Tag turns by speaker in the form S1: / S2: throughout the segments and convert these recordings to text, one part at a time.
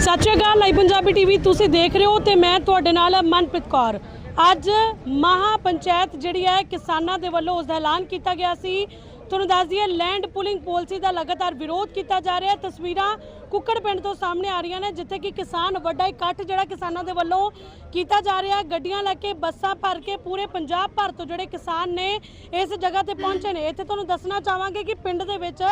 S1: ਸਤਿ ਸ਼੍ਰੀ ਅਕਾਲ, ਲਾਈਵ ਪੰਜਾਬੀ ਟੀਵੀ ਤੁਸੀਂ ਦੇਖ ਰਹੇ ਹੋ ਤੇ ਮੈਂ ਤੁਹਾਡੇ ਨਾਲ ਮਨਪ੍ਰੀਤ ਕੌਰ। ਅੱਜ ਮਹਾ ਪੰਚਾਇਤ ਜਿਹੜੀ ਹੈ ਕਿਸਾਨਾਂ ਦੇ ਵੱਲੋਂ ਉਸ ਦਾ ਐਲਾਨ ਕੀਤਾ ਗਿਆ ਸੀ। ਤੁਹਾਨੂੰ ਦੱਸ ਦਈਏ ਲੈਂਡ ਪੁਲਿੰਗ ਪਾਲਿਸੀ ਦਾ ਲਗਾਤਾਰ ਵਿਰੋਧ ਕੀਤਾ ਜਾ ਰਿਹਾ ਤਸਵੀਰਾਂ ਕੁੱਕੜ ਪਿੰਡ ਤੋਂ ਸਾਹਮਣੇ ਆ ਰਹੀਆਂ ਨੇ, ਜਿੱਥੇ ਕਿ ਕਿਸਾਨ ਵੱਡਾ ਇਕੱਠ ਜਿਹੜਾ ਕਿਸਾਨਾਂ ਦੇ ਵੱਲੋਂ ਕੀਤਾ ਜਾ ਰਿਹਾ ਗੱਡੀਆਂ ਲੈ ਕੇ, ਬੱਸਾਂ ਭਰ ਕੇ, ਪੂਰੇ ਪੰਜਾਬ ਭਰ ਤੋਂ ਜਿਹੜੇ ਕਿਸਾਨ ਨੇ ਇਸ ਜਗ੍ਹਾ ਤੇ ਪਹੁੰਚੇ ਨੇ। ਇੱਥੇ ਤੁਹਾਨੂੰ ਦੱਸਣਾ ਚਾਹਾਂਗੇ ਕਿ ਪਿੰਡ ਦੇ ਵਿੱਚ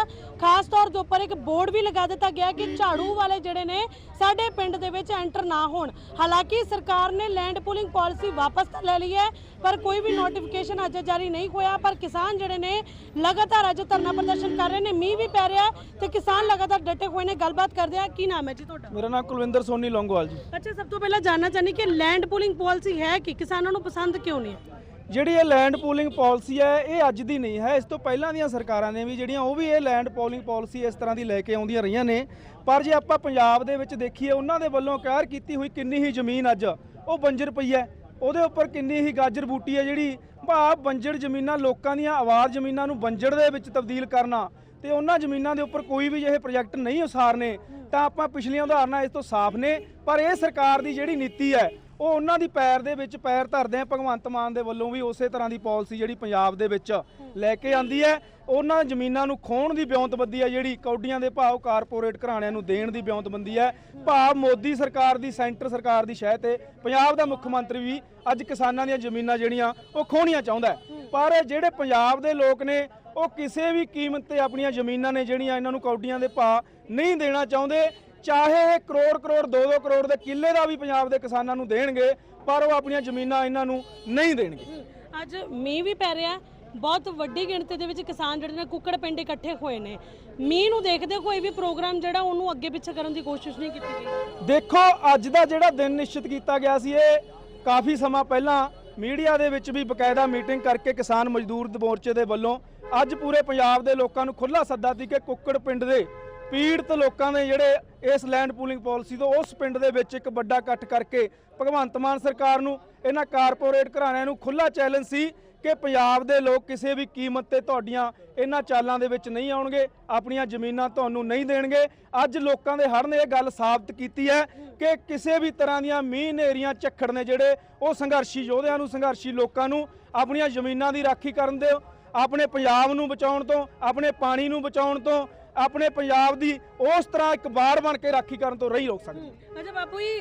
S1: ਖਾਸ ਤੌਰ ਦੇ ਉੱਪਰ ਇੱਕ ਬੋਰਡ ਵੀ ਲਗਾ ਦਿੱਤਾ ਗਿਆ ਕਿ ਝਾੜੂ ਵਾਲੇ ਜਿਹੜੇ ਨੇ, ਸਾਡੇ ਪਿੰਡ ਦੇ ਵਿੱਚ ਐਂਟਰ ਨਾ ਹੋਣ। ਹਾਲਾਂਕਿ ਸਰਕਾਰ ਨੇ ਲੈਂਡ ਪੂਲਿੰਗ ਪਾਲਿਸੀ ਵਾਪਸ ਲੈ ਲਈ ਹੈ, ਪਰ ਕੋਈ ਵੀ ਨੋਟੀਫਿਕੇਸ਼ਨ ਅਜੇ ਜਾਰੀ ਨਹੀਂ ਹੋਇਆ। ਪਰ ਕਿਸਾਨ ਜਿਹੜੇ ਨੇ, ਲਗਾਤਾਰ ਅੱਜ ਧਰਨਾ ਪ੍ਰਦਰਸ਼ਨ ਕਰ ਰਹੇ ਨੇ ਮੀਂਹ ਵੀ ਪੈ ਰਿਹਾ ਤੇ ਕਿਸਾਨ ਲਗਾਤਾਰ ਡਟੇ ਹੋਏ ਨੇ। ਗੱਲਬਾਤ ਕਰਦੇ ਆ ਕੀ ਨਾਮ ਹੈ ਜੀ ਤੁਹਾਡਾ?
S2: ਮੇਰਾ ਨਾਮ ਕੁਲਵਿੰਦਰ ਸੋਨੀ ਲੌਂਗੋਵਾਲ ਜੀ।
S1: ਅੱਛਾ ਸਭ ਤੋਂ ਪਹਿਲਾਂ ਜਾਨਣਾ ਚਾਹਨੀ ਕਿ ਲੈਂਡ ਪੂਲਿੰਗ ਪਾਲਿਸੀ ਹੈ ਕਿ ਕਿਸਾਨਾਂ ਨੂੰ ਪਸੰਦ ਕਿਉਂ ਨਹੀਂ ਹੈ?
S2: ਜਿਹੜੀ ਇਹ ਲੈਂਡ ਪੂਲਿੰਗ ਪਾਲਿਸੀ ਹੈ ਇਹ ਅੱਜ ਦੀ ਨਹੀਂ ਹੈ। ਇਸ ਤੋਂ ਪਹਿਲਾਂ ਦੀਆਂ ਸਰਕਾਰਾਂ ਨੇ ਵੀ ਜਿਹੜੀਆਂ ਉਹ ਵੀ ਇਹ ਲੈਂਡ ਪੂਲਿੰਗ ਪਾਲਿਸੀ ਇਸ ਤਰ੍ਹਾਂ ਦੀ ਲੈ ਕੇ ਆਉਂਦੀਆਂ ਰਹੀਆਂ ਨੇ। ਪਰ ਜੇ ਆਪਾਂ ਪੰਜਾਬ ਦੇ ਵਿੱਚ ਦੇਖੀਏ ਉਹਨਾਂ ਦੇ ਵੱਲੋਂ ਕਹਿਰ ਕੀਤੀ ਹੋਈ ਕਿੰਨੀ ਹੀ ਜ਼ਮੀਨ ਅੱਜ ਉਹ ਬੰਜਰ ਪਈ ਹੈ। ਉਹਦੇ ਉੱਪਰ ਕਿੰਨੀ ਹੀ ਗਾਜਰ ਬੂਟੀ ਹੈ ਜਿਹੜੀ ਭਾਵ ਬੰਜੜ ਜ਼ਮੀਨਾਂ ਲੋਕਾਂ ਦੀਆਂ ਆਵਾਜ਼ ਜ਼ਮੀਨਾਂ ਨੂੰ ਬੰਜੜ ਦੇ ਵਿੱਚ ਤਬਦੀਲ ਕਰਨਾ ਤੇ ਉਹਨਾਂ ਜ਼ਮੀਨਾਂ ਦੇ ਉੱਪਰ ਕੋਈ ਵੀ ਇਹ ਪ੍ਰੋਜੈਕਟ ਨਹੀਂ ਉਸਾਰਨੇ, ਤਾਂ ਆਪਾਂ ਪਿਛਲੀਆਂ ਉਦਾਹਰਨਾਂ ਇਸ ਤੋਂ ਸਾਫ਼ ਨੇ, ਪਰ ਇਹ ਸਰਕਾਰ ਦੀ ਜਿਹੜੀ ਨੀਤੀ ਹੈ, ਉਹ ਉਹਨਾਂ ਦੀ ਪੈਰ ਦੇ ਵਿੱਚ ਪੈਰ ਧਰਦੇ ਆ ਭਗਵੰਤ ਮਾਨ ਦੇ ਵੱਲੋਂ ਵੀ ਉਸੇ ਤਰ੍ਹਾਂ ਦੀ ਪਾਲਿਸੀ ਜਿਹੜੀ ਪੰਜਾਬ ਦੇ ਵਿੱਚ ਲੈ ਕੇ ਆਂਦੀ ਹੈ ਉਹਨਾਂ ਜ਼ਮੀਨਾਂ ਨੂੰ ਖੋਣ ਦੀ ਬਿਉਂਤਬੰਦੀ ਹੈ ਜਿਹੜੀ ਕੌਡੀਆਂ ਦੇ ਭਾਵ ਕਾਰਪੋਰੇਟ ਘਰਾਣਿਆਂ ਨੂੰ ਦੇਣ ਦੀ ਬਿਉਂਤਬੰਦੀ ਹੈ ਭਾਵ ਮੋਦੀ ਸਰਕਾਰ ਦੀ, ਸੈਂਟਰ ਸਰਕਾਰ ਦੀ ਸ਼ਹਿ ਤੇ ਪੰਜਾਬ ਦਾ ਮੁੱਖ ਮੰਤਰੀ ਵੀ ਅੱਜ ਕਿਸਾਨਾਂ ਦੀਆਂ ਜ਼ਮੀਨਾਂ ਜਿਹੜੀਆਂ ਉਹ ਖੋਣੀਆਂ ਚਾਹੁੰਦਾ ਪਰ ਜਿਹੜੇ ਪੰਜਾਬ ਦੇ ਲੋਕ ਨੇ, ਉਹ ਕਿਸੇ ਵੀ ਕੀਮਤ ਤੇ ਆਪਣੀਆਂ ਜ਼ਮੀਨਾਂ ਨੇ ਜਿਹੜੀਆਂ ਇਹਨਾਂ ਨੂੰ ਕੌਡੀਆਂ ਦੇ ਭਾਅ ਨਹੀਂ ਦੇਣਾ ਚਾਹੁੰਦੇ। ਚਾਹੇ ਇਹ ਕਰੋੜ ਕਰੋੜ 2-2 ਕਰੋੜ ਦੇ ਕਿੱਲੇ ਦਾ ਵੀ ਪੰਜਾਬ ਦੇ ਕਿਸਾਨਾਂ ਨੂੰ ਦੇਣਗੇ, ਪਰ ਉਹ ਆਪਣੀਆਂ ਜ਼ਮੀਨਾਂ ਇਹਨਾਂ ਨੂੰ ਨਹੀਂ ਦੇਣਗੇ।
S1: ਅੱਜ ਮੀਂਹ ਵੀ ਪੈ ਰਿਹਾ। ਬਹੁਤ ਵੱਡੀ ਗਿਣਤੀ ਦੇ ਵਿੱਚ ਕਿਸਾਨ ਜਿਹੜੇ ਨੇ ਕੁੱਕੜ ਪਿੰਡ ਇਕੱਠੇ ਹੋਏ ਨੇ। ਮੀਂਹ ਨੂੰ ਦੇਖਦੇ ਕੋਈ ਵੀ ਪ੍ਰੋਗਰਾਮ ਜਿਹੜਾ ਉਹਨੂੰ ਅੱਗੇ ਪਿੱਛੇ ਕਰਨ ਦੀ ਕੋਸ਼ਿਸ਼ ਨਹੀਂ ਕੀਤੀ ਗਈ।
S2: ਦੇਖੋ, ਅੱਜ ਦਾ ਜਿਹੜਾ ਦਿਨ ਨਿਸ਼ਚਿਤ ਕੀਤਾ ਗਿਆ ਸੀ, ਇਹ ਕਾਫੀ ਸਮਾਂ ਪਹਿਲਾਂ ਮੀਡੀਆ ਦੇ ਵਿੱਚ ਵੀ ਬਕਾਇਦਾ ਮੀਟਿੰਗ ਕਰਕੇ ਕਿਸਾਨ ਮਜ਼ਦੂਰ ਮੋਰਚੇ ਦੇ ਵੱਲੋਂ ਅੱਜ ਪੂਰੇ ਪੰਜਾਬ ਦੇ ਲੋਕਾਂ ਨੂੰ ਖੁੱਲਾ ਸੱਦਾ ਸੀ ਕਿ ਕੁੱਕੜ ਪਿੰਡ ਦੇ ਪੀੜਤ ਲੋਕਾਂ ਦੇ ਜਿਹੜੇ ਇਸ ਲੈਂਡ ਪੂਲਿੰਗ ਪਾਲਿਸੀ ਤੋਂ ਉਸ ਪਿੰਡ ਦੇ ਵਿੱਚ ਇੱਕ ਵੱਡਾ ਇਕੱਠ ਕਰਕੇ ਭਗਵੰਤ ਮਾਨ ਸਰਕਾਰ ਨੂੰ, ਇਹਨਾਂ ਕਾਰਪੋਰੇਟ ਘਰਾਣਿਆਂ ਨੂੰ ਖੁੱਲਾ ਚੈਲੰਜ ਸੀ ਕਿ ਪੰਜਾਬ ਦੇ ਲੋਕ ਕਿਸੇ ਵੀ ਕੀਮਤ ਤੇ ਤੁਹਾਡੀਆਂ ਇਹਨਾਂ ਚਾਲਾਂ ਦੇ ਵਿੱਚ ਨਹੀਂ ਆਉਣਗੇ, ਆਪਣੀਆਂ ਜ਼ਮੀਨਾਂ ਤੁਹਾਨੂੰ ਨਹੀਂ ਦੇਣਗੇ। ਅੱਜ ਲੋਕਾਂ ਦੇ ਹੜ੍ਹ ਨੇ ਇਹ ਗੱਲ ਸਾਬਤ ਕੀਤੀ ਹੈ ਕਿ ਕਿਸੇ ਵੀ ਤਰ੍ਹਾਂ ਦੀਆਂ ਮੀਂਹ ਨੇਰੀਆਂ ਝੱਖੜ ਨੇ ਜਿਹੜੇ, ਉਹ ਸੰਘਰਸ਼ੀ ਯੋਧਿਆਂ ਨੂੰ, ਸੰਘਰਸ਼ੀ ਲੋਕਾਂ ਨੂੰ ਆਪਣੀਆਂ ਜ਼ਮੀਨਾਂ ਦੀ ਰਾਖੀ ਕਰਨ ਦੇ ਆਪਣੇ ਪੰਜਾਬ ਨੂੰ ਬਚਾਉਣ ਤੋਂ, ਆਪਣੇ ਪਾਣੀ ਨੂੰ ਬਚਾਉਣ ਤੋਂ, ਆਪਣੇ ਪੰਜਾਬ ਦੀ ਉਸ ਤਰ੍ਹਾਂ ਇੱਕ ਬਾੜ ਬਣ ਕੇ ਰਾਖੀ ਕਰਨ ਤੋਂ ਰਹੀ ਰੋਕ ਸਕਦੇ
S1: ਅੱਛਾ ਬਾਪੂ ਜੀ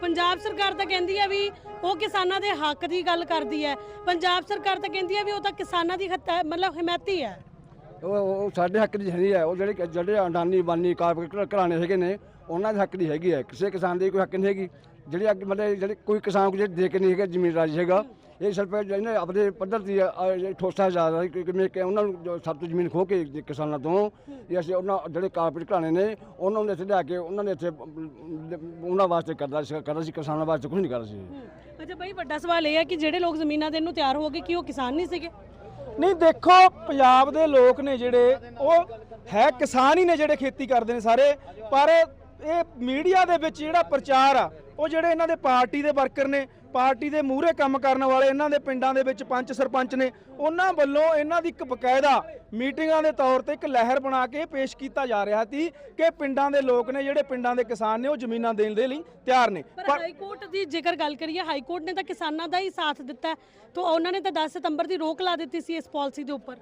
S1: ਪੰਜਾਬ ਸਰਕਾਰ ਤਾਂ ਕਹਿੰਦੀ ਹੈ ਵੀ ਉਹ ਕਿਸਾਨਾਂ ਦੇ ਹੱਕ ਦੀ ਗੱਲ ਕਰਦੀ ਹੈ। ਪੰਜਾਬ ਸਰਕਾਰ ਤਾਂ ਕਹਿੰਦੀ ਹੈ ਵੀ ਉਹ ਤਾਂ ਕਿਸਾਨਾਂ ਦੀ ਹੱਤਾ ਮਤਲਬ ਹਮਾਇਤੀ ਹੈ।
S3: ਉਹ ਉਹ ਸਾਡੇ ਹੱਕ ਦੀ ਨਹੀਂ ਹੈ। ਉਹ ਜਿਹੜੇ ਜਿਹੜੇ ਅੰਡਾਨੀ, ਬਾਨੀ ਕਾਰਪੋਰੇਟ ਘਰਾਣੇ ਹੈਗੇ ਨੇ, ਉਹਨਾਂ ਦੇ ਹੱਕ ਦੀ ਹੈਗੀ ਹੈ। ਕਿਸੇ ਕਿਸਾਨ ਦੀ ਕੋਈ ਹੱਕ ਨਹੀਂ ਹੈਗੀ। ਜਿਹੜੀ ਅੱਗੇ, ਮਤਲਬ ਜਿਹੜੇ ਕੋਈ ਕਿਸਾਨ ਕੋਈ ਦੇ ਕੇ ਨਹੀਂ ਹੈਗਾ ਜ਼ਮੀਨ ਰਾਜ ਹੈਗਾ ਇਹ ਸਿਰਫ ਜਿਹਨੇ ਆਪਣੇ ਪੱਧਰ ਦੀ ਠੋਸਾ ਜਾ ਰਿਹਾ ਕਿ ਕਿਵੇਂ ਕਿ ਉਹਨਾਂ ਨੂੰ ਜੋ ਸਭ ਤੋਂ ਜ਼ਮੀਨ ਖੋ ਕੇ ਕਿਸਾਨਾਂ ਤੋਂ ਇਹ ਅਸੀਂ ਉਹਨਾਂ ਜਿਹੜੇ ਕਾਰਪੋਰੇਟ ਘਰਾਣੇ ਨੇ ਉਹਨਾਂ ਨੂੰ ਇੱਥੇ ਲਿਆ ਕੇ ਉਹਨਾਂ ਨੇ ਇੱਥੇ ਉਹਨਾਂ ਵਾਸਤੇ ਕਰਦਾ ਸੀ ਕਰਦਾ ਸੀ ਕਿਸਾਨਾਂ ਵਾਸਤੇ ਕੁਝ ਨਹੀਂ ਕਰਦਾ ਸੀ।
S1: ਅੱਛਾ ਭਾਈ ਵੱਡਾ ਸਵਾਲ ਇਹ ਹੈ ਕਿ ਜਿਹੜੇ ਲੋਕ ਜ਼ਮੀਨਾਂ ਦੇਣ ਨੂੰ ਤਿਆਰ ਹੋ ਗਏ ਕਿ ਉਹ ਕਿਸਾਨ ਨਹੀਂ ਸੀਗੇ?
S2: ਨਹੀਂ ਦੇਖੋ ਪੰਜਾਬ ਦੇ ਲੋਕ ਨੇ ਜਿਹੜੇ ਉਹ ਹੈ ਕਿਸਾਨ ਹੀ ਨੇ ਜਿਹੜੇ ਖੇਤੀ ਕਰਦੇ ਨੇ ਸਾਰੇ ਪਰ ਇਹ ਮੀਡੀਆ ਦੇ ਵਿੱਚ ਜਿਹੜਾ ਪ੍ਰਚਾਰ ਆ ਉਹ ਜਿਹੜੇ ਇਹਨਾਂ ਦੇ ਪਾਰਟੀ ਦੇ ਵਰਕਰ ਨੇ ਪਾਰਟੀ ਦੇ ਮੂਹਰੇ ਕੰਮ ਕਰਨ ਵਾਲੇ ਇਹਨਾਂ ਦੇ ਪਿੰਡਾਂ ਦੇ ਵਿੱਚ ਪੰਚ ਸਰਪੰਚ ਨੇ ਉਹਨਾਂ ਵੱਲੋਂ ਇਹਨਾਂ ਦੀ ਇੱਕ ਬਕਾਇਦਾ ਮੀਟਿੰਗਾਂ ਦੇ ਤੌਰ ਤੇ ਇੱਕ ਲਹਿਰ ਬਣਾ ਕੇ ਪੇਸ਼ ਕੀਤਾ ਜਾ ਰਿਹਾ ਸੀ ਕਿ ਪਿੰਡਾਂ ਦੇ ਲੋਕ ਨੇ ਜਿਹੜੇ ਪਿੰਡਾਂ ਦੇ ਕਿਸਾਨ ਨੇ ਉਹ ਜ਼ਮੀਨਾਂ ਦੇਣ ਦੇ ਲਈ ਤਿਆਰ ਨੇ
S1: ਪਰ ਹਾਈ ਕੋਰਟ ਦੀ ਜੇਕਰ ਗੱਲ ਕਰੀਏ ਹਾਈ ਕੋਰਟ ਨੇ ਤਾਂ ਕਿਸਾਨਾਂ ਦਾ ਹੀ ਸਾਥ ਦਿੱਤਾ। ਤਾਂ ਉਹਨਾਂ ਨੇ ਤਾਂ 10 ਸਤੰਬਰ ਦੀ ਰੋਕ ਲਾ ਦਿੱਤੀ ਸੀ ਇਸ ਪਾਲਿਸੀ ਦੇ ਉੱਪਰ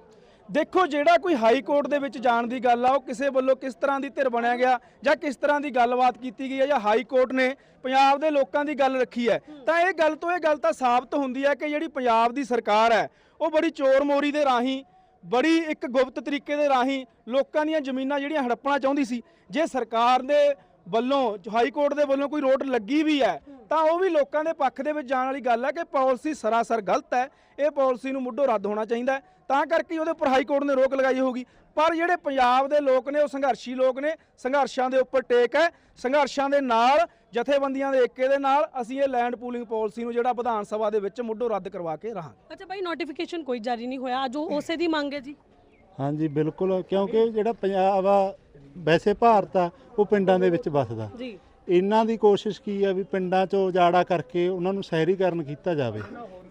S2: ਦੇਖੋ ਜਿਹੜਾ ਕੋਈ ਹਾਈ ਕੋਰਟ ਦੇ ਵਿੱਚ ਜਾਣ ਦੀ ਗੱਲ ਆ, ਉਹ ਕਿਸੇ ਵੱਲੋਂ ਕਿਸ ਤਰ੍ਹਾਂ ਦੀ ਧਿਰ ਬਣਿਆ ਗਿਆ ਜਾਂ ਕਿਸ ਤਰ੍ਹਾਂ ਦੀ ਗੱਲਬਾਤ ਕੀਤੀ ਗਈ ਹੈ ਜਾਂ ਹਾਈ ਕੋਰਟ ਨੇ ਪੰਜਾਬ ਦੇ ਲੋਕਾਂ ਦੀ ਗੱਲ ਰੱਖੀ ਹੈ। ਤਾਂ ਇਹ ਗੱਲ ਤੋਂ ਇਹ ਗੱਲ ਤਾਂ ਸਾਬਤ ਹੁੰਦੀ ਹੈ ਕਿ ਜਿਹੜੀ ਪੰਜਾਬ ਦੀ ਸਰਕਾਰ ਹੈ, ਉਹ ਬੜੀ ਚੋਰ ਮੋਰੀ ਦੇ ਰਾਹੀਂ, ਬੜੀ ਇੱਕ ਗੁਪਤ ਤਰੀਕੇ ਦੇ ਰਾਹੀਂ ਲੋਕਾਂ ਦੀਆਂ ਜ਼ਮੀਨਾਂ ਜਿਹੜੀਆਂ ਹੜੱਪਣਾ ਚਾਹੁੰਦੀ ਸੀ। ਜੇ ਸਰਕਾਰ ਦੇ ਵੱਲੋਂ ਹਾਈ ਕੋਰਟ ਦੇ ਵੱਲੋਂ ਕੋਈ ਰੋਡ ਲੱਗੀ ਵੀ ਹੈ ਤਾਂ ਉਹ ਵੀ ਲੋਕਾਂ ਦੇ ਪੱਖ ਦੇ ਵਿੱਚ ਜਾਣ ਵਾਲੀ ਗੱਲ ਹੈ ਕਿ ਪਾਲਿਸੀ ਸਰਾਸਰ ਗਲਤ ਹੈ ਇਹ ਪਾਲਿਸੀ ਨੂੰ ਮੁੱਢੋਂ ਰੱਦ ਹੋਣਾ ਚਾਹੀਦਾ ਹੈ ਤਾਂ ਕਰਕੇ ਹੀ ਉਹਦੇ ਉੱਪਰ ਹਾਈ ਕੋਰਟ ਨੇ ਰੋਕ ਲਗਾਈ ਹੋਊਗੀ। ਪਰ ਜਿਹੜੇ ਪੰਜਾਬ ਦੇ ਲੋਕ ਨੇ ਉਹ ਸੰਘਰਸ਼ੀ ਲੋਕ ਨੇ ਸੰਘਰਸ਼ਾਂ ਦੇ ਉੱਪਰ ਟੇਕ ਹੈ ਸੰਘਰਸ਼ਾਂ ਦੇ ਨਾਲ ਜਥੇਬੰਦੀਆਂ ਦੇ ਏਕੇ ਦੇ ਨਾਲ ਅਸੀਂ ਇਹ ਲੈਂਡ ਪੂਲਿੰਗ ਪਾਲਿਸੀ ਨੂੰ ਜਿਹੜਾ ਵਿਧਾਨ ਸਭਾ ਦੇ ਵਿੱਚ ਮੁੱਢੋਂ ਰੱਦ ਕਰਵਾ ਕੇ ਰਹਾਂਗੇ।
S1: ਅੱਛਾ ਭਾਈ ਨੋਟੀਫਿਕੇਸ਼ਨ ਕੋਈ ਜਾਰੀ ਨਹੀਂ ਹੋਇਆ ਅੱਜ ਉਹ ਉਸੇ ਦੀ ਮੰਗ ਹੈ ਜੀ?
S4: ਹਾਂਜੀ ਬਿਲਕੁਲ ਕਿਉਂਕਿ ਜਿਹੜਾ ਪੰਜਾਬ ਆ ਵੈਸੇ ਭਾਰਤ ਆ ਉਹ ਪਿੰਡਾਂ ਦੇ ਵਿੱਚ ਵੱਸਦਾ।
S1: ਜੀ।
S4: ਇਹਨਾਂ ਦੀ ਕੋਸ਼ਿਸ਼ ਕੀ ਆ ਵੀ ਪਿੰਡਾਂ 'ਚੋਂ ਉਜਾੜਾ ਕਰਕੇ ਉਹਨਾਂ ਨੂੰ ਸ਼ਹਿਰੀਕਰਨ ਕੀਤਾ ਜਾਵੇ।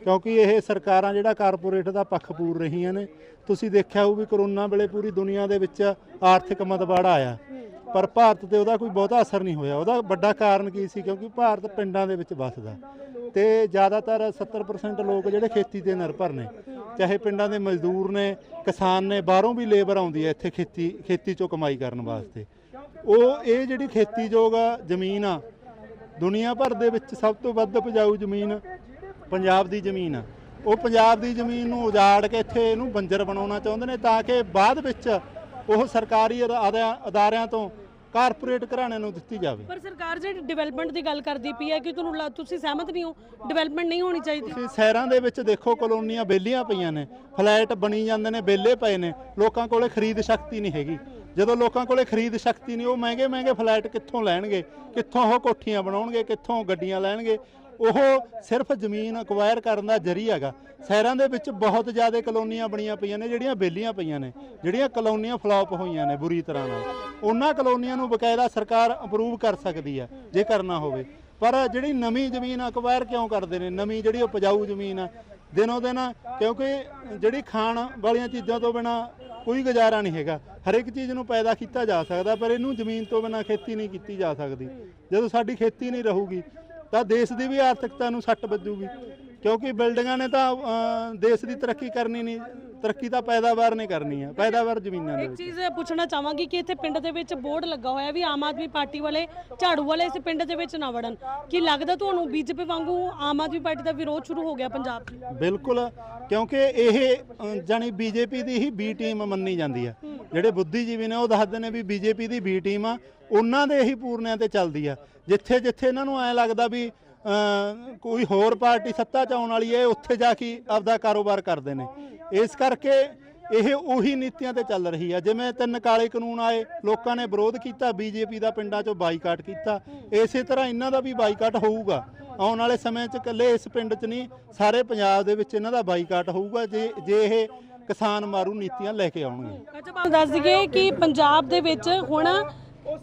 S4: ਕਿਉਂਕਿ ਇਹ ਸਰਕਾਰਾਂ ਜਿਹੜਾ ਕਾਰਪੋਰੇਟ ਦਾ ਪੱਖ ਪੂਰ ਰਹੀਆਂ ਨੇ। ਤੁਸੀਂ ਦੇਖਿਆ ਹੋਊ ਵੀ ਕਰੋਨਾ ਵੇਲੇ ਪੂਰੀ ਦੁਨੀਆ ਦੇ ਵਿੱਚ ਆਰਥਿਕ ਮਦਵਾੜਾ ਆਇਆ। ਪਰ ਭਾਰਤ ਤੇ ਉਹਦਾ ਕੋਈ ਬਹੁਤਾ ਅਸਰ ਨਹੀਂ ਹੋਇਆ। ਉਹਦਾ ਵੱਡਾ ਕਾਰਨ ਕੀ ਸੀ? ਕਿਉਂਕਿ ਭਾਰਤ ਪਿੰਡਾਂ ਦੇ ਵਿੱਚ ਵੱਸਦਾ। ਤੇ ਜ਼ਿਆਦਾਤਰ 70% ਲੋਕ ਜਿਹੜੇ ਖੇਤੀ ਤੇ ਨਿਰਭਰ ਨੇ। ਚਾਹੇ ਪਿੰਡਾਂ ਦੇ ਮਜ਼ਦੂਰ ਨੇ, ਕਿਸਾਨ ਨੇ, ਬਾਹਰੋਂ ਵੀ ਲੇਬਰ ਆਉਂਦੀ ਹੈ ਇੱਥੇ ਖੇਤੀ ਖੇਤੀ ਚੋਂ ਕਮਾਈ ਕਰਨ ਵਾਸਤੇ। ਉਹ ਇਹ ਜਿਹੜੀ ਖੇਤੀਯੋਗ ਜ਼ਮੀਨ ਆ, ਦੁਨੀਆ ਭਰ ਦੇ ਵਿੱਚ ਸਭ ਤੋਂ ਵੱਧ ਉਪਜਾਊ ਜ਼ਮੀਨ ਪੰਜਾਬ ਦੀ ਜ਼ਮੀਨ ਆ। ਉਹ ਪੰਜਾਬ ਦੀ ਜ਼ਮੀਨ ਨੂੰ ਉਜਾੜ ਕੇ ਇੱਥੇ ਇਹਨੂੰ ਬੰਜਰ ਬਣਾਉਣਾ ਚਾਹੁੰਦੇ ਨੇ ਤਾਂ ਕਿ ਬਾਅਦ ਵਿੱਚ ਉਹ ਸਰਕਾਰੀ ਅਦਾ- ਅਦਾ- ਅਦਾਰਿਆਂ ਤੋਂ ਕਾਰਪੋਰੇਟ ਘਰਾਣਿਆਂ ਨੂੰ ਦਿੱਤੀ ਜਾਵੇ।
S1: ਪਰ ਸਰਕਾਰ ਜਿਹੜੀ ਡਿਵੈਲਪਮੈਂਟ ਦੀ ਗੱਲ ਕਰਦੀ ਪਈ ਹੈ ਕਿ ਤੁਹਾਨੂੰ ਤੁਸੀਂ ਸਹਿਮਤ ਨਹੀਂ ਹੋ ਡਿਵੈਲਪਮੈਂਟ ਨਹੀਂ ਹੋਣੀ ਚਾਹੀਦੀ?
S4: ਤੁਸੀਂ ਸ਼ਹਿਰਾਂ ਦੇ ਵਿੱਚ ਦੇਖੋ ਕਲੋਨੀਆਂ ਬੇਲੀਆਂ ਪਈਆਂ ਨੇ ਫਲੈਟ ਬਣੀ ਜਾਂਦੇ ਨੇ ਬੇਲੇ ਪਏ ਨੇ ਲੋਕਾਂ ਕੋਲੇ ਖਰੀਦ ਸ਼ਕਤੀ ਨਹੀਂ ਹੈਗੀ। ਜਦੋਂ ਲੋਕਾਂ ਕੋਲੇ ਖਰੀਦ ਸ਼ਕਤੀ ਨਹੀਂ ਉਹ ਮਹਿੰਗੇ ਮਹਿੰਗੇ ਫਲੈਟ ਕਿੱਥੋਂ ਲੈਣਗੇ? ਕਿੱਥੋਂ ਉਹ ਕੋਠੀਆਂ ਬਣਾਉਣਗੇ? ਕਿੱਥੋਂ ਗੱਡੀਆਂ ਲੈਣਗੇ? ਉਹ ਸਿਰਫ ਜ਼ਮੀਨ ਅਕਵਾਇਰ ਕਰਨ ਦਾ ਜਰੀਆ ਹੈਗਾ। ਸ਼ਹਿਰਾਂ ਦੇ ਵਿੱਚ ਬਹੁਤ ਜ਼ਿਆਦਾ ਕਲੋਨੀਆਂ ਬਣੀਆਂ ਪਈਆਂ ਨੇ, ਜਿਹੜੀਆਂ ਬੇਲੀਆਂ ਪਈਆਂ ਨੇ, ਜਿਹੜੀਆਂ ਕਲੋਨੀਆਂ ਫਲਾਪ ਹੋਈਆਂ ਨੇ ਬੁਰੀ ਤਰ੍ਹਾਂ ਨਾਲ। ਉਹਨਾਂ ਕਲੋਨੀਆਂ ਨੂੰ ਬਕਾਇਦਾ ਸਰਕਾਰ ਅਪਰੂਵ ਕਰ ਸਕਦੀ ਹੈ, ਜੇ ਕਰਨਾ ਹੋਵੇ। ਪਰ ਜਿਹੜੀ ਨਵੀਂ ਜ਼ਮੀਨ ਅਕਵਾਇਰ ਕਿਉਂ ਕਰਦੇ ਨੇ? ਨਵੀਂ ਜਿਹੜੀ ਉਪਜਾਊ ਜ਼ਮੀਨ ਆ ਦਿਨੋ ਦਿਨ ਕਿਉਂਕਿ ਜਿਹੜੀ ਖਾਣ ਵਾਲੀਆਂ ਚੀਜ਼ਾਂ ਤੋਂ ਬਿਨਾ ਕੋਈ ਗੁਜ਼ਾਰਾ ਨਹੀਂ ਹੈਗਾ। ਹਰ ਇੱਕ ਚੀਜ਼ ਨੂੰ ਪੈਦਾ ਕੀਤਾ ਜਾ ਸਕਦਾ, ਪਰ ਇਹਨੂੰ ਜ਼ਮੀਨ ਤੋਂ ਬਿਨਾ ਖੇਤੀ ਨਹੀਂ ਕੀਤੀ ਜਾ ਸਕਦੀ। ਜਦੋਂ ਸਾਡੀ ਖੇਤੀ ਨਹੀਂ ਰਹੂਗੀ ਤਾਂ ਦੇਸ਼ ਦੀ ਵੀ ਆਰਥਿਕਤਾ ਨੂੰ ਸੱਟ ਵੱਜੂਗੀ। ਕਿਉਂਕਿ ਬਿਲਡਿੰਗਾਂ ਨੇ ਤਾਂ ਦੇਸ਼ ਦੀ ਤਰੱਕੀ ਕਰਨੀ ਨਹੀਂ ਤਰੱਕੀ ਤਾਂ ਪੈਦਾਵਾਰ ਨੇ ਕਰਨੀ ਹੈ ਪੈਦਾਵਾਰ ਜ਼ਮੀਨਾਂ ਦੇ
S1: ਇੱਕ
S4: ਵਿੱਚ
S1: ਚੀਜ਼ ਪੁੱਛਣਾ ਚਾਹਾਂਗੀ ਕਿ ਇੱਥੇ ਪਿੰਡ ਦੇ ਵਿੱਚ ਬੋਰਡ ਲੱਗਾ ਹੋਇਆ ਵੀ ਆਮ ਆਦਮੀ ਪਾਰਟੀ ਵਾਲੇ ਝਾੜੂ ਵਾਲੇ ਇਸ ਪਿੰਡ ਦੇ ਵਿੱਚ ਨਾ ਵੜਨ। ਕੀ ਲੱਗਦਾ ਤੁਹਾਨੂੰ ਬੀਜੇਪੀ ਵਾਂਗੂ ਆਮ ਆਦਮੀ ਪਾਰਟੀ ਦਾ ਵਿਰੋਧ ਸ਼ੁਰੂ ਹੋ ਗਿਆ ਪੰਜਾਬ 'ਚ?
S4: ਬਿਲਕੁਲ ਕਿਉਂਕਿ ਇਹ ਅਹ, ਜਾਣੀ ਬੀਜੇਪੀ ਦੀ ਹੀ ਬੀ ਟੀਮ ਮੰਨੀ ਜਾਂਦੀ ਹੈ ਜਿਹੜੇ ਬੁੱਧੀਜੀਵੀ ਨੇ ਉਹ ਦੱਸਦੇ ਨੇ ਵੀ ਬੀਜੇਪੀ ਦੀ ਬੀ ਟੀਮ ਆ, ਉਹਨਾਂ ਦੇ ਹੀ ਪੂਰਨਿਆਂ ਤੇ ਚੱਲਦੀ ਆ। ਜਿੱਥੇ ਜਿੱਥੇ ਇਹਨਾਂ ਨੂੰ ਐ ਲੱਗਦਾ ਵੀ ਕੋਈ ਹੋਰ ਪਾਰਟੀ ਸੱਤਾ 'ਚ ਆਉਣ ਵਾਲੀ ਹੈ, ਉੱਥੇ ਜਾ ਕੇ ਆਪਦਾ ਕਾਰੋਬਾਰ ਕਰਦੇ ਨੇ। ਇਸ ਕਰਕੇ ਇਹ ਉਹੀ ਨੀਤੀਆਂ ਤੇ ਚੱਲ ਰਹੀ ਆ। ਜਿਵੇਂ ਤਿੰਨ ਕਾਲੇ ਕਾਨੂੰਨ ਆਏ, ਲੋਕਾਂ ਨੇ ਵਿਰੋਧ ਕੀਤਾ, ਬੀਜੇਪੀ ਦਾ ਪਿੰਡਾਂ 'ਚੋਂ ਬਾਈਕਾਟ ਕੀਤਾ। ਇਸੇ ਤਰ੍ਹਾਂ ਇਹਨਾਂ ਦਾ ਵੀ ਬਾਈਕਾਟ ਹੋਊਗਾ। ਆਉਣ ਵਾਲੇ ਸਮੇਂ 'ਚ ਇਕੱਲੇ ਇਸ ਪਿੰਡ 'ਚ ਨਹੀਂ, ਸਾਰੇ ਪੰਜਾਬ ਦੇ ਵਿੱਚ ਇਹਨਾਂ ਦਾ ਬਾਈਕਾਟ ਹੋਊਗਾ। ਜੇ ਜੇ ਇਹ ਕਿਸਾਨ ਮਾਰੂ ਨੀਤੀਆਂ ਲੈ ਕੇ ਆਉਣਗੇ।
S1: ਅੱਛਾ ਤੁਹਾਨੂੰ ਦੱਸ ਦਈਏ ਕਿ ਪੰਜਾਬ ਦੇ ਵਿੱਚ ਹੁਣ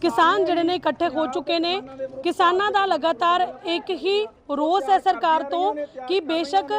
S1: ਕਿਸਾਨ ਜਿਹੜੇ ਨੇ ਇਕੱਠੇ ਹੋ ਚੁੱਕੇ ਨੇ। ਕਿਸਾਨਾਂ ਦਾ ਲਗਾਤਾਰ ਇੱਕ ਹੀ ਰੋਸ ਹੈ ਸਰਕਾਰ ਤੋਂ ਕਿ ਬੇਸ਼ੱਕ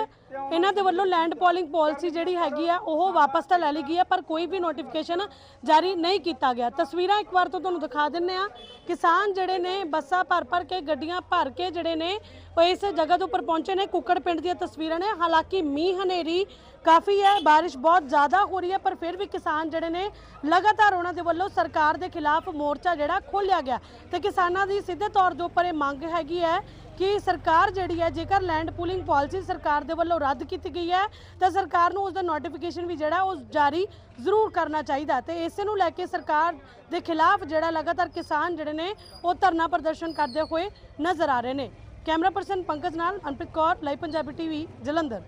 S1: ਇਹਨਾਂ ਦੇ ਵੱਲੋਂ ਲੈਂਡ ਪੋਲਿੰਗ ਪਾਲਿਸੀ ਜਿਹੜੀ ਹੈਗੀ ਆ ਉਹ ਵਾਪਸ ਤਾਂ ਲੈ ਲਈ ਗਈ ਹੈ ਪਰ ਕੋਈ ਵੀ ਨੋਟੀਫਿਕੇਸ਼ਨ ਜਾਰੀ ਨਹੀਂ ਕੀਤਾ ਗਿਆ। ਤਸਵੀਰਾਂ ਇੱਕ ਵਾਰ ਤੋਂ ਤੁਹਾਨੂੰ ਦਿਖਾ ਦਿੰਨੇ ਆ ਕਿਸਾਨ ਜਿਹੜੇ ਨੇ ਬੱਸਾਂ ਭਰ ਭਰ ਕੇ ਗੱਡੀਆਂ ਭਰ ਕੇ ਜਿਹੜੇ ਨੇ ਉਹ ਇਸ ਜਗ੍ਹਾ ਦੇ ਉੱਪਰ ਪਹੁੰਚੇ ਨੇ। ਕੁੱਕੜ ਪਿੰਡ ਦੀਆਂ ਤਸਵੀਰਾਂ ਨੇ। ਹਾਲਾਂਕਿ ਮੀਂਹ ਹਨੇਰੀ ਕਾਫੀ ਹੈ ਬਾਰਿਸ਼ ਬਹੁਤ ਜ਼ਿਆਦਾ ਹੋ ਰਹੀ ਹੈ ਪਰ ਫਿਰ ਵੀ ਕਿਸਾਨ ਜਿਹੜੇ ਨੇ ਲਗਾਤਾਰ ਉਹਨਾਂ ਦੇ ਵੱਲੋਂ ਸਰਕਾਰ ਦੇ ਖਿਲਾਫ ਮੋਰਚਾ ਜਿਹੜਾ ਖੋਲ੍ਹਿਆ ਗਿਆ। ਤੇ ਕਿਸਾਨਾਂ ਦੀ ਸਿੱਧੇ ਤੌਰ ਦੇ ਉੱਪਰ ਇਹ ਮੰਗ ਹੈਗੀ ਹੈ ਕਿ ਸਰਕਾਰ ਜਿਹੜੀ ਹੈ, ਜੇਕਰ ਲੈਂਡ ਪੂਲਿੰਗ ਪਾਲਿਸੀ ਸਰਕਾਰ ਦੇ ਵੱਲੋਂ ਰੱਦ ਕੀਤੀ ਗਈ ਹੈ, ਤਾਂ ਸਰਕਾਰ ਨੂੰ ਉਸ ਦਾ ਨੋਟੀਫਿਕੇਸ਼ਨ ਵੀ ਜਿਹੜਾ, ਉਹ ਜਾਰੀ ਜ਼ਰੂਰ ਕਰਨਾ ਚਾਹੀਦਾ ਤੇ ਇਸੇ ਨੂੰ ਲੈ ਕੇ ਸਰਕਾਰ ਦੇ ਖਿਲਾਫ ਜਿਹੜਾ ਲਗਾਤਾਰ ਕਿਸਾਨ ਜਿਹੜੇ ਨੇ, ਉਹ ਧਰਨਾ ਪ੍ਰਦਰਸ਼ਨ ਕਰਦੇ ਹੋਏ ਨਜ਼ਰ ਆ ਰਹੇ ਨੇ। ਕੈਮਰਾ ਪਰਸਨ ਪੰਕਜ ਨਾਲ ਅਨਪ੍ਰੀਤ ਕੌਰ ਲਾਈਵ ਪੰਜਾਬੀ ਟੀਵੀ, ਜਲੰਧਰ।